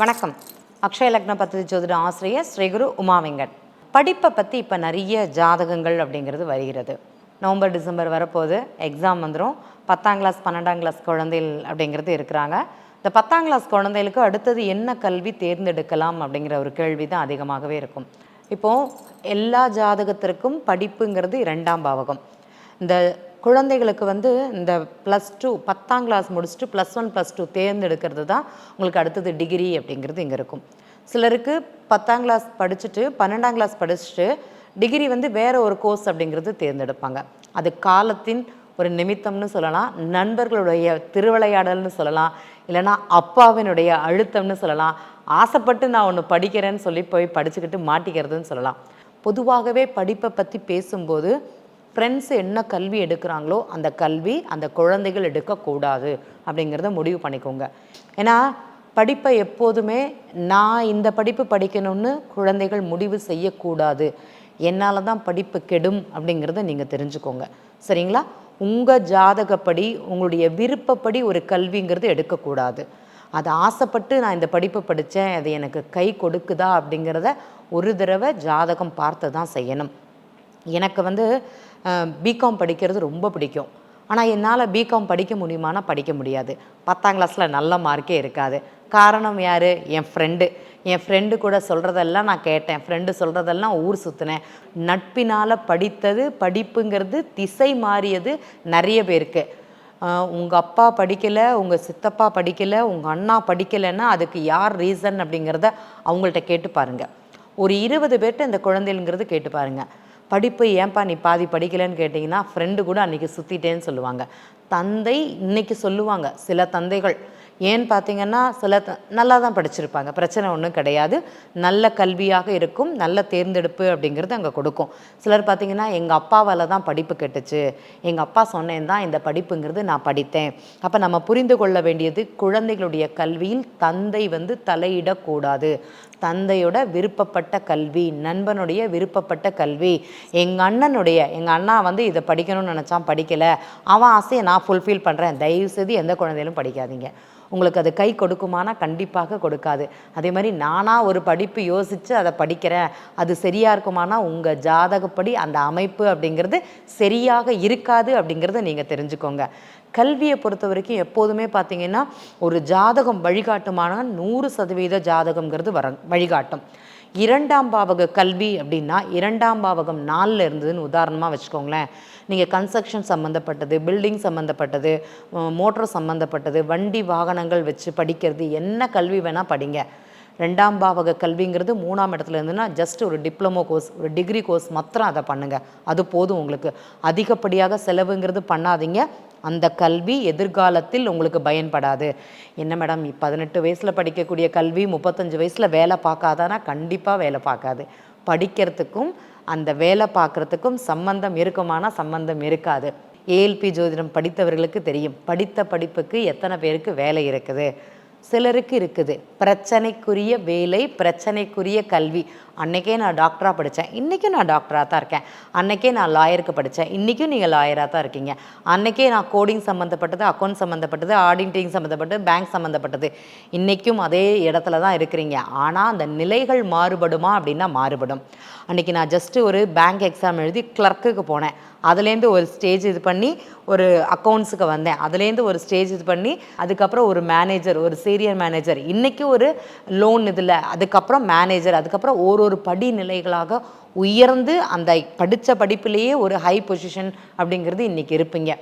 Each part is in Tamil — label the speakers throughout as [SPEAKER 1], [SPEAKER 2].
[SPEAKER 1] வணக்கம். அக்ஷய லக்ன பத்ததி ஜோதிட ஆசிரியர் ஸ்ரீகுரு உமாவிங்கன் படிப்பை பற்றி இப்போ நிறைய ஜாதகங்கள் அப்படிங்கிறது வருகிறது. நவம்பர் டிசம்பர் வரப்போது எக்ஸாம் வந்துடும் பத்தாம் கிளாஸ் பன்னெண்டாம் கிளாஸ் குழந்தைகள் அப்படிங்கிறது இருக்கிறாங்க. இந்த பத்தாம் கிளாஸ் குழந்தைகளுக்கு அடுத்தது என்ன கல்வி தேர்ந்தெடுக்கலாம் அப்படிங்கிற ஒரு கேள்வி தான் அதிகமாகவே இருக்கும். இப்போது எல்லா ஜாதகத்திற்கும் படிப்புங்கிறது இரண்டாம் பாவகம். இந்த குழந்தைகளுக்கு வந்து இந்த ப்ளஸ் டூ பத்தாம் கிளாஸ் முடிச்சுட்டு ப்ளஸ் ஒன் ப்ளஸ் டூ தேர்ந்தெடுக்கிறது தான் உங்களுக்கு அடுத்தது டிகிரி அப்படிங்கிறது இங்கே இருக்கும். சிலருக்கு பத்தாம் கிளாஸ் படிச்சுட்டு பன்னெண்டாம் கிளாஸ் படிச்சுட்டு டிகிரி வந்து வேற ஒரு கோர்ஸ் அப்படிங்கிறது தேர்ந்தெடுப்பாங்க. அது காலத்தின் ஒரு நிமித்தம்னு சொல்லலாம் நண்பர்களுடைய திருவிளையாடல்னு சொல்லலாம் இல்லைன்னா அப்பாவினுடைய அழுத்தம்னு சொல்லலாம் ஆசைப்பட்டு நான் ஒன்று படிக்கிறேன்னு சொல்லி போய் படிச்சுக்கிட்டு மாட்டிக்கிறதுன்னு சொல்லலாம். பொதுவாகவே படிப்பை பற்றி பேசும்போது ஃப்ரெண்ட்ஸ் என்ன கல்வி எடுக்கிறாங்களோ அந்த கல்வி அந்த குழந்தைகள் எடுக்கக்கூடாது அப்படிங்கிறத முடிவு பண்ணிக்கோங்க. ஏன்னா படிப்பை எப்போதுமே நான் இந்த படிப்பு படிக்கணும்னு குழந்தைகள் முடிவு செய்யக்கூடாது. என்னால் தான் படிப்பு கெடும் அப்படிங்கிறத நீங்கள் தெரிஞ்சுக்கோங்க. சரிங்களா? உங்கள் ஜாதகப்படி உங்களுடைய விருப்பப்படி ஒரு கல்விங்கிறது எடுக்கக்கூடாது. அதை ஆசைப்பட்டு நான் இந்த படிப்பு படித்தேன் அது எனக்கு கை கொடுக்குதா அப்படிங்கிறத ஒரு தடவை ஜாதகம் பார்த்து தான் செய்யணும். எனக்கு வந்து பிகாம் படிக்கிறது ரொம்ப பிடிக்கும். ஆனால் என்னால் பிகாம் படிக்க முடியுமானா படிக்க முடியாது. பத்தாம் கிளாஸில் நல்ல மார்க்கே இருக்காது. காரணம் யார்? என் ஃப்ரெண்டு என் ஃப்ரெண்டு கூட சொல்கிறதெல்லாம் நான் கேட்டேன். ஃப்ரெண்டு சொல்கிறதெல்லாம் ஊர் சுற்றினேன் நட்பினால் படித்தது படிப்புங்கிறது திசை மாறியது நிறைய பேருக்கு. உங்கள் அப்பா படிக்கலை உங்கள் சித்தப்பா படிக்கலை உங்கள் அண்ணா படிக்கலைன்னா அதுக்கு யார் ரீசன் அப்படிங்கிறத அவங்கள்ட்ட கேட்டு பாருங்கள் ஒரு இருபது பேர்கிட்ட இந்த குழந்தைங்கிறது கேட்டு பாருங்கள் படிப்பு ஏன்பா நீ பாதி படிக்கலைன்னு கேட்டிங்கன்னா ஃப்ரெண்டு கூட அன்றைக்கி சுற்றிட்டேன்னு சொல்லுவாங்க. தந்தை இன்றைக்கி சொல்லுவாங்க சில தந்தைகள் ஏன்னு பார்த்தீங்கன்னா சில நல்லா தான் படிச்சிருப்பாங்க. பிரச்சனை ஒன்றும் கிடையாது. நல்ல கல்வியாக இருக்கும். நல்ல தேர்ந்தெடுப்பு அப்படிங்கிறது அங்கே கொடுக்கும். சிலர் பார்த்தீங்கன்னா எங்கள் அப்பாவால் தான் படிப்பு கெட்டுச்சு. எங்கள் அப்பா சொன்னேன் தான் இந்த படிப்புங்கிறது நான் படித்தேன். அப்போ நம்ம புரிந்து கொள்ள வேண்டியது குழந்தைகளுடைய கல்வியில் தந்தை வந்து தலையிடக்கூடாது. தந்தையோட விருப்பப்பட்ட கல்வி நண்பனுடைய விருப்பப்பட்ட கல்வி எங்கள் அண்ணனுடைய எங்கள் அண்ணா வந்து இதை படிக்கணும்னு நினச்சான் படிக்கலை. அவன் ஆசையை நான் ஃபுல்ஃபில் பண்ணுறேன் தயவுசெய்து எந்த குழந்தையிலும் படிக்காதீங்க. உங்களுக்கு அது கை கொடுக்குமானா கண்டிப்பாக கொடுக்காது. அதே மாதிரி நானாக ஒரு படிப்பு யோசித்து அதை படிக்கிறேன். அது சரியாக இருக்குமானா உங்கள் ஜாதகப்படி அந்த அமைப்பு அப்படிங்கிறது சரியாக இருக்காது அப்படிங்கிறத நீங்கள் தெரிஞ்சுக்கோங்க. கல்வியை பொறுத்த வரைக்கும் எப்போதுமே பார்த்தீங்கன்னா ஒரு ஜாதகம் வழிகாட்டுமானா நூறு சதவீத ஜாதகம்ங்கிறது வர வழிகாட்டும். இரண்டாம் பாவக கல்வி அப்படின்னா இரண்டாம் பாவகம் நாலில் இருந்ததுன்னு உதாரணமாக வச்சுக்கோங்களேன். நீங்கள் கன்ஸ்ட்ரக்ஷன் சம்மந்தப்பட்டது பில்டிங் சம்மந்தப்பட்டது மோட்டர் சம்மந்தப்பட்டது வண்டி வாகனங்கள் வச்சு படிக்கிறது என்ன கல்வி வேணால் படிங்க. ரெண்டாம் பாவக கல்விங்கிறது மூணாம் இடத்துல இருந்துன்னா ஜஸ்ட் ஒரு டிப்ளமோ கோர்ஸ் ஒரு டிகிரி கோர்ஸ் மாத்திரம் அதை பண்ணுங்கள் அது போதும் உங்களுக்கு. அதிகப்படியாக செலவுங்கிறது பண்ணாதீங்க. அந்த கல்வி எதிர்காலத்தில் உங்களுக்கு பயன்படாது. என்ன மேடம் பதினெட்டு வயசில் படிக்கக்கூடிய கல்வி முப்பத்தஞ்சு வயசில் வேலை பார்க்காதானா? கண்டிப்பாக வேலை பார்க்காது. படிக்கிறதுக்கும் அந்த வேலை பார்க்குறதுக்கும் சம்பந்தம் இருக்குமானா சம்பந்தம் இருக்காது. ஏஎல்பி ஜோதிடம் படித்தவர்களுக்கு தெரியும். படித்த படிப்புக்கு எத்தனை பேருக்கு வேலை இருக்குது? சிலருக்கு இருக்குது. பிரச்சனைக்குரிய வேலை பிரச்சனைக்குரிய கல்வி. அன்றைக்கே நான் டாக்டராக படித்தேன். இன்றைக்கும் நான் டாக்டராக தான் இருக்கேன். அன்றைக்கே நான் லாயருக்கு படித்தேன். இன்றைக்கும் நீங்கள் லாயராக தான் இருக்கீங்க. அன்றைக்கே நான் கோடிங் சம்மந்தப்பட்டது அக்கௌண்ட் சம்மந்தப்பட்டது ஆடிட்டிங் சம்மந்தப்பட்டது பேங்க் சம்மந்தப்பட்டது இன்றைக்கும் அதே இடத்துல தான் இருக்கிறீங்க. ஆனால் அந்த நிலைகள் மாறுபடுமா அப்படின்னா மாறுபடும். அன்றைக்கி நான் ஜஸ்ட்டு ஒரு பேங்க் எக்ஸாம் எழுதி கிளர்க்குக்கு போனேன். அதுலேருந்து ஒரு ஸ்டேஜ் இது பண்ணி ஒரு அக்கௌண்ட்ஸுக்கு வந்தேன். அதுலேருந்து ஒரு ஸ்டேஜ் இது பண்ணி அதுக்கப்புறம் ஒரு மேனேஜர் ஒரு சீரியர் மேனேஜர் இன்றைக்கி ஒரு லோன் இதில். அதுக்கப்புறம் மேனேஜர் அதுக்கப்புறம் ஒரு ஒரு படிநிலைகளாக உயர்ந்து அந்த படித்த படிப்பிலேயே ஒரு ஹை பொசிஷன் அப்படிங்கிறது இன்றைக்கி இருப்பீங்க.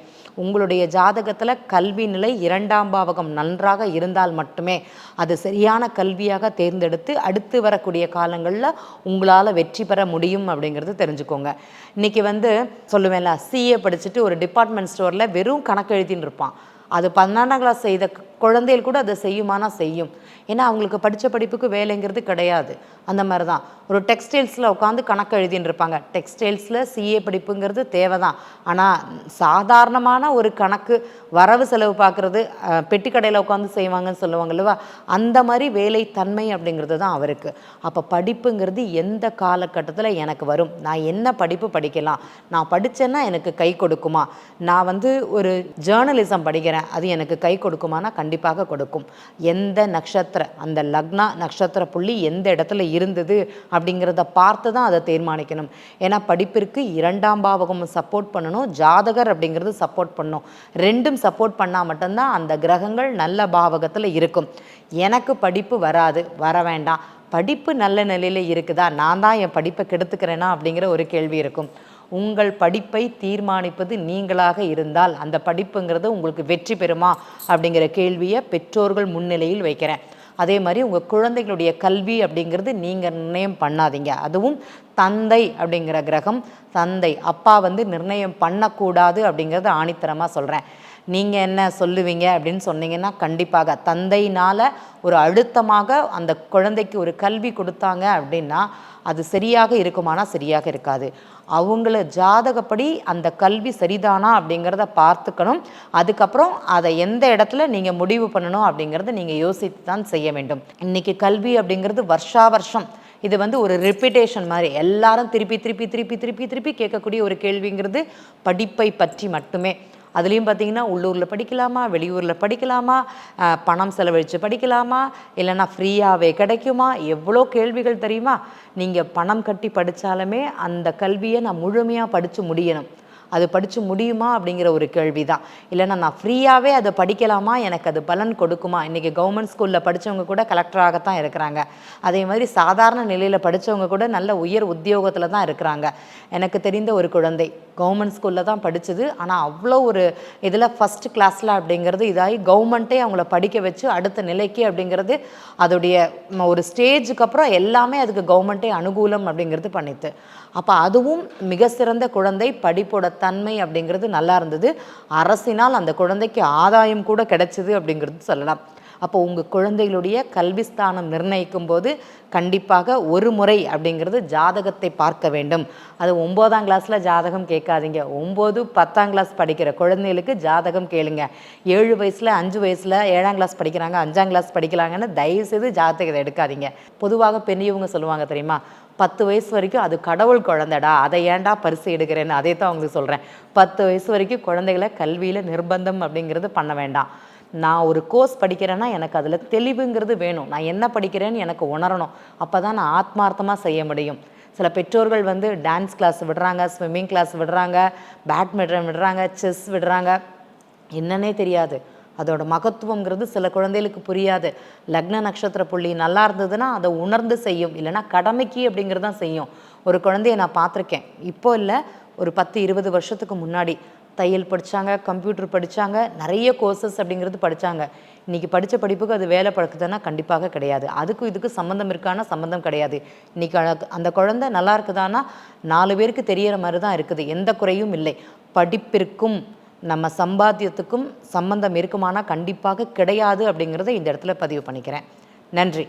[SPEAKER 1] உங்களுடைய ஜாதகத்தில் கல்வி நிலை இரண்டாம் பாவகம் நன்றாக இருந்தால் மட்டுமே அது சரியான கல்வியாக தேர்ந்தெடுத்து அடுத்து வரக்கூடிய காலங்களில் உங்களால் வெற்றி பெற முடியும் அப்படிங்கிறது தெரிஞ்சுக்கோங்க. இன்றைக்கி வந்து சொல்லுவேன்ல சிஏ படிச்சுட்டு ஒரு டிபார்ட்மெண்ட் ஸ்டோரில் வெறும் கணக்கு எழுதின்னு இருப்பான். அது பன்னெண்டாம் கிளாஸ் செய்த குழந்தைகள் கூட அதை செய்யுமானா செய்யும். ஏன்னா அவங்களுக்கு படித்த படிப்புக்கு வேலைங்கிறது கிடையாது. அந்த மாதிரி தான் ஒரு டெக்ஸ்டைல்ஸில் உட்காந்து கணக்கு எழுதின்னு இருப்பாங்க. டெக்ஸ்டைல்ஸில் சிஏ படிப்புங்கிறது தேவை தான் ஆனால் சாதாரணமான ஒரு கணக்கு வரவு செலவு பார்க்குறது பெட்டி கடையில் உட்காந்து செய்வாங்கன்னு சொல்லுவாங்க இல்லவா? அந்த மாதிரி வேலை தன்மை அப்படிங்கிறது தான் அவருக்கு. அப்போ படிப்புங்கிறது எந்த காலகட்டத்தில் எனக்கு வரும்? நான் என்ன படிப்பு படிக்கலாம்? நான் படித்தேன்னா எனக்கு கை கொடுக்குமா? நான் வந்து ஒரு ஜேர்னலிசம் படிக்கிறேன். படிக்கிறேன் அது எனக்கு கை கொடுக்குமானா கண்டிப்பாக கண்டிப்பாக கொடுக்கும். எந்த நட்சத்திர அந்த லக்னா நட்சத்திர புள்ளி எந்த இடத்துல இருந்தது அப்படிங்கிறத பார்த்து தான் அதை தீர்மானிக்கணும். ஏன்னா படிப்பிற்கு இரண்டாம் பாவகம் சப்போர்ட் பண்ணணும் ஜாதகர் அப்படிங்கிறது சப்போர்ட் பண்ணணும் ரெண்டும் சப்போர்ட் பண்ணால் மட்டும்தான் அந்த கிரகங்கள் நல்ல பாவகத்தில் இருக்கும். எனக்கு படிப்பு வராது வர வேண்டாம். படிப்பு நல்ல நிலையில் இருக்குதா? நான் தான் என் படிப்பை கெடுத்துக்கிறேனா அப்படிங்கிற ஒரு கேள்வி இருக்கும். உங்கள் படிப்பை தீர்மானிப்பது நீங்களாக இருந்தால் அந்த படிப்புங்கிறது உங்களுக்கு வெற்றி பெறுமா அப்படிங்கிற கேள்வியை பெற்றோர்கள் முன்னிலையில் வைக்கிறேன். அதே மாதிரி உங்கள் குழந்தைகளுடைய கல்வி அப்படிங்கிறது நீங்கள் நிர்ணயம் பண்ணாதீங்க. அதுவும் தந்தை அப்படிங்கிற கிரகம் தந்தை அப்பா வந்து நிர்ணயம் பண்ணக்கூடாது அப்படிங்கிறத ஆணித்தரமாக சொல்கிறேன் நீங்கள் என்ன சொல்லுவீங்க அப்படின்னு சொன்னீங்கன்னா கண்டிப்பாக. தந்தையினால் ஒரு அழுத்தமாக அந்த குழந்தைக்கு ஒரு கல்வி கொடுத்தாங்க அப்படின்னா அது சரியாக இருக்குமானா சரியாக இருக்காது. அவங்கள ஜாதகப்படி அந்த கல்வி சரிதானா அப்படிங்கிறத பார்த்துக்கணும். அதுக்கப்புறம் அதை எந்த இடத்துல நீங்கள் முடிவு பண்ணணும் அப்படிங்கிறத நீங்கள் யோசித்து தான் செய்ய வேண்டும். இன்றைக்கி கல்வி அப்படிங்கிறது வருஷா வருஷம். இது வந்து ஒரு ரிப்பிட்டேஷன் மாதிரி. எல்லாரும் திருப்பி திருப்பி திருப்பி திருப்பி திருப்பி கேட்கக்கூடிய ஒரு கேள்விங்கிறது படிப்பை பற்றி மட்டுமே. அதுலேயும் பார்த்தீங்கன்னா உள்ளூரில் படிக்கலாமா வெளியூரில் படிக்கலாமா பணம் செலவழித்து படிக்கலாமா இல்லைன்னா ஃப்ரீயாகவே கிடைக்குமா? எவ்வளோ கேள்விகள் தெரியுமா? நீங்கள் பணம் கட்டி படித்தாலுமே அந்த கல்வியை நான் முழுமையாக படித்து முடியணும். அது படித்து முடியுமா அப்படிங்கிற ஒரு கேள்வி தான் இல்லைன்னா நான் ஃப்ரீயாகவே அதை படிக்கலாமா? எனக்கு அது பலன் கொடுக்குமா? இன்றைக்கி கவர்மெண்ட் ஸ்கூலில் படித்தவங்க கூட கலெக்டராகத்தான் இருக்கிறாங்க. அதே மாதிரி சாதாரண நிலையில் படித்தவங்க கூட நல்ல உயர் உத்தியோகத்தில் தான் இருக்கிறாங்க. எனக்கு தெரிந்த ஒரு குழந்தை கவர்மெண்ட் ஸ்கூலில் தான் படித்தது ஆனால் அவ்வளோ ஒரு இதில் ஃபஸ்ட் கிளாஸில் அப்படிங்கிறது இதாகி கவர்மெண்ட்டே அவங்கள படிக்க வச்சு அடுத்த நிலைக்கு அப்படிங்கிறது அதோடைய ஒரு ஸ்டேஜுக்கு அப்புறம் எல்லாமே அதுக்கு கவர்மெண்ட்டே அனுகூலம் அப்படிங்கிறது பண்ணித்து. அப்போ அதுவும் மிக சிறந்த குழந்தை படிப்போட தன்மை அப்படிங்கிறது நல்லா இருந்தது. அரசினால் அந்த குழந்தைக்கு ஆதாயம் கூட கிடைச்சிது அப்படிங்கிறது சொல்லலாம். அப்போ உங்கள் குழந்தைகளுடைய கல்விஸ்தானம் நிர்ணயிக்கும் போது கண்டிப்பாக ஒரு முறை அப்படிங்கிறது ஜாதகத்தை பார்க்க வேண்டும். அது ஒம்போதாம் கிளாஸில் ஜாதகம் கேட்காதீங்க. ஒம்பது பத்தாம் கிளாஸ் படிக்கிற குழந்தைகளுக்கு ஜாதகம் கேளுங்க. ஏழு வயசில் அஞ்சு வயசில் ஏழாம் கிளாஸ் படிக்கிறாங்க அஞ்சாம் கிளாஸ் படிக்கிறாங்கன்னு தயவுசெய்து ஜாதகத்தை எடுக்காதீங்க. பொதுவாக பெரியவங்க சொல்லுவாங்க தெரியுமா? பத்து வயசு வரைக்கும் அது கடவுள் குழந்தைடா அதை ஏன்டா பரிசு எடுக்கிறேன்னு அதே தான் உங்களுக்கு சொல்கிறேன் பத்து வயசு வரைக்கும் குழந்தைகளை கல்வியில் நிர்பந்தம் அப்படிங்கிறது பண்ண வேண்டாம். நான் ஒரு கோர்ஸ் படிக்கிறேன்னா எனக்கு அதில் தெளிவுங்கிறது வேணும். நான் என்ன படிக்கிறேன்னு எனக்கு உணரணும். அப்போ தான் நான் ஆத்மார்த்தமாக செய்ய முடியும். சில பெற்றோர்கள் வந்து டான்ஸ் கிளாஸ் விடுறாங்க ஸ்விம்மிங் கிளாஸ் விடுறாங்க பேட்மிண்டன் விடுறாங்க செஸ் விடுறாங்க. என்னன்னே தெரியாது. அதோட மகத்துவங்கிறது சில குழந்தைகளுக்கு புரியாது. லக்ன நட்சத்திர புள்ளி நல்லா இருந்ததுன்னா அதை உணர்ந்து செய்யும். இல்லைன்னா கடமைக்கு அப்படிங்கிறது தான் செய்யும். ஒரு குழந்தைய நான் பார்த்துருக்கேன். இப்போ இல்லை ஒரு பத்து இருபது வருஷத்துக்கு முன்னாடி தையல் படித்தாங்க கம்ப்யூட்டர் படித்தாங்க நிறைய கோர்சஸ் அப்படிங்கிறது படித்தாங்க இன்றைக்கி படித்த படிப்புக்கு அது வேலை பழக்குதுன்னா கண்டிப்பாக கிடையாது. அதுக்கும் இதுக்கு சம்மந்தம் இருக்கானா சம்மந்தம் கிடையாது. இன்னைக்கு அந்த குழந்தை நல்லா இருக்குதான்னா நாலு பேருக்கு தெரிகிற மாதிரி தான் இருக்குது. எந்த குறையும் இல்லை. படிப்பிற்கும் நம்ம சம்பாத்தியத்துக்கும் சம்பந்தம் இருக்குமானா கண்டிப்பாக கிடையாது அப்படிங்கிறத இந்த இடத்துல பதிவு பண்ணிக்கிறேன். நன்றி.